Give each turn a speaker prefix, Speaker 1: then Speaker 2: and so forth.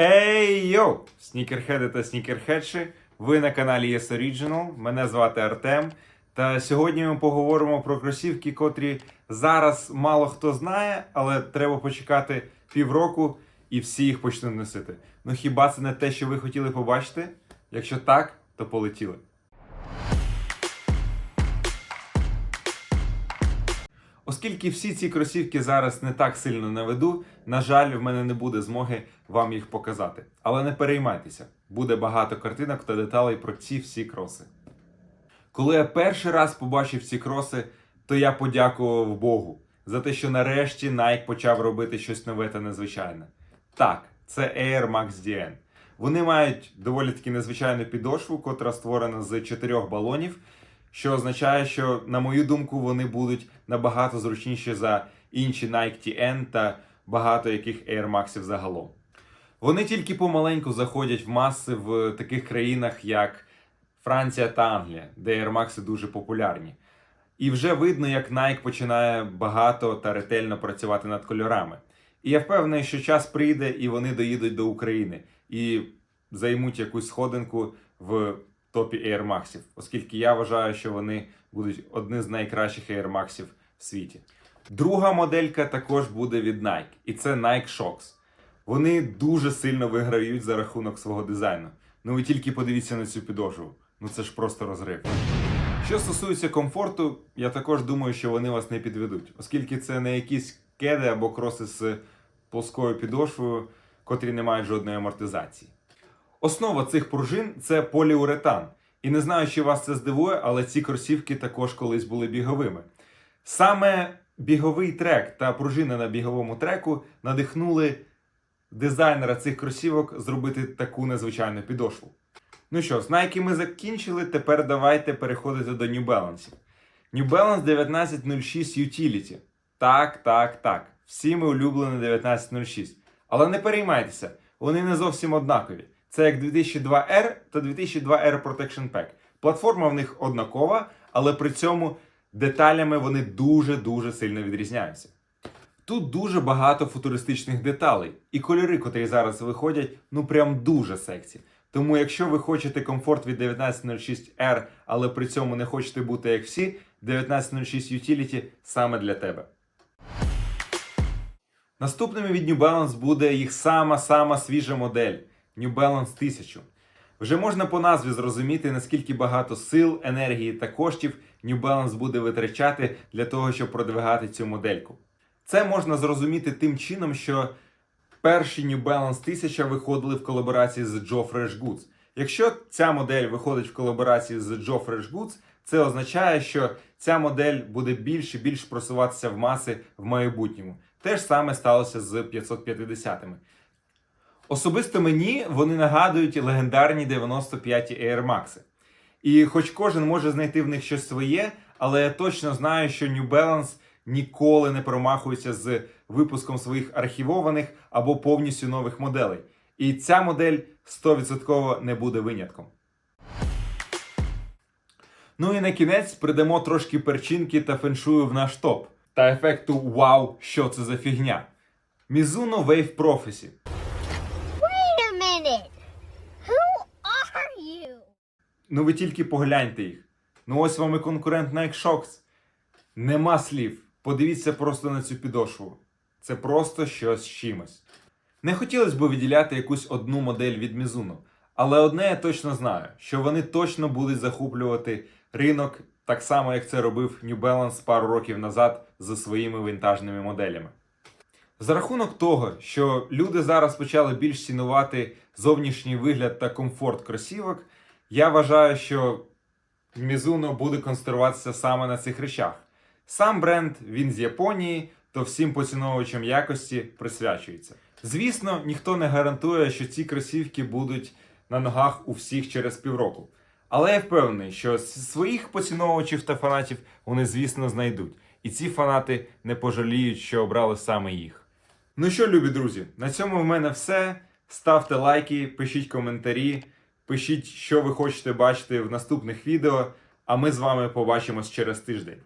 Speaker 1: Ей йоу! Снікерхеди та снікерхедші. Ви на каналі Yes Original. Мене звати Артем. Та сьогодні ми поговоримо про кросівки, котрі зараз мало хто знає, але треба почекати півроку і всі їх почнуть носити. Ну хіба це не те, що ви хотіли побачити? Якщо так, то полетіли. Оскільки всі ці кросівки зараз не так сильно на виду, на жаль, в мене не буде змоги вам їх показати. Але не переймайтеся, буде багато картинок та деталей про ці всі кроси. Коли я перший раз побачив ці кроси, то я подякував Богу за те, що нарешті Nike почав робити щось нове та незвичайне. Так, це Air Max DN. Вони мають доволі таки незвичайну підошву, котра створена з чотирьох балонів, що означає, що, на мою думку, вони будуть набагато зручніші за інші Nike TN та багато яких Air Maxів загалом. Вони тільки помаленьку заходять в маси в таких країнах, як Франція та Англія, де Air Max дуже популярні. І вже видно, як Nike починає багато та ретельно працювати над кольорами. І я впевнений, що час прийде і вони доїдуть до України і займуть якусь сходинку в топі Air Max, оскільки я вважаю, що вони будуть одні з найкращих Air Max в світі. Друга моделька також буде від Nike, і це Nike Shox. Вони дуже сильно виграють за рахунок свого дизайну. Ну ви тільки подивіться на цю підошву. Ну це ж просто розрив. Що стосується комфорту, я також думаю, що вони вас не підведуть, оскільки це не якісь кеди або кроси з плоскою підошвою, котрі не мають жодної амортизації. Основа цих пружин це поліуретан. І не знаю, чи вас це здивує, але ці кросівки також колись були біговими. Саме біговий трек та пружина на біговому треку надихнули дизайнера цих кросівок зробити таку незвичайну підошву. Ну що, з Nike ми закінчили. Тепер давайте переходити до New Balance. New Balance 1906 Utility. Так, так, так. Всі ми улюблені 1906. Але не переймайтеся, вони не зовсім однакові. Це як 2002R та 2002R Protection Pack. Платформа в них однакова, але при цьому деталями вони дуже-дуже сильно відрізняються. Тут дуже багато футуристичних деталей, і кольори, котрі зараз виходять, ну прям дуже сексі. Тому, якщо ви хочете комфорт від 1906R, але при цьому не хочете бути як всі, 1906 Utility саме для тебе. Наступними від New Balance буде їх сама-сама свіжа модель New Balance 1000. Вже можна по назві зрозуміти, наскільки багато сил, енергії та коштів New Balance буде витрачати для того, щоб продвигати цю модельку. Це можна зрозуміти тим чином, що перші New Balance 1000 виходили в колаборації з Joe Fresh Goods. Якщо ця модель виходить в колаборації з Joe Fresh Goods, це означає, що ця модель буде більш і більш просуватися в маси в майбутньому. Те ж саме сталося з 550-ми. Особисто мені вони нагадують легендарні 95 Air Max. І хоч кожен може знайти в них щось своє, але я точно знаю, що New Balance ніколи не промахується з випуском своїх архівованих або повністю нових моделей. І ця модель 100% не буде винятком. Ну і на кінець придамо трошки перчинки та феншую в наш топ. Та ефекту Вау, що це за фігня. Mizuno Wave Prophecy. Ну ви тільки погляньте їх. Ну ось вам і конкурент Nike Shox. Нема слів. Подивіться просто на цю підошву. Це просто щось з чимось. Не хотілося б виділяти якусь одну модель від Mizuno, але одне я точно знаю, що вони точно будуть захоплювати ринок так само, як це робив New Balance пару років назад зі своїми вінтажними моделями. За рахунок того, що люди зараз почали більш цінувати зовнішній вигляд та комфорт кросівок, я вважаю, що Mizuno буде концентруватися саме на цих речах. Сам бренд він з Японії, то всім поціновувачам якості присвячується. Звісно, ніхто не гарантує, що ці кросівки будуть на ногах у всіх через півроку. Але я впевнений, що своїх поціновувачів та фанатів вони, звісно, знайдуть. І ці фанати не пожаліють, що обрали саме їх. Ну що, любі друзі, на цьому в мене все. Ставте лайки, пишіть коментарі, пишіть, що ви хочете бачити в наступних відео. А ми з вами побачимось через тиждень.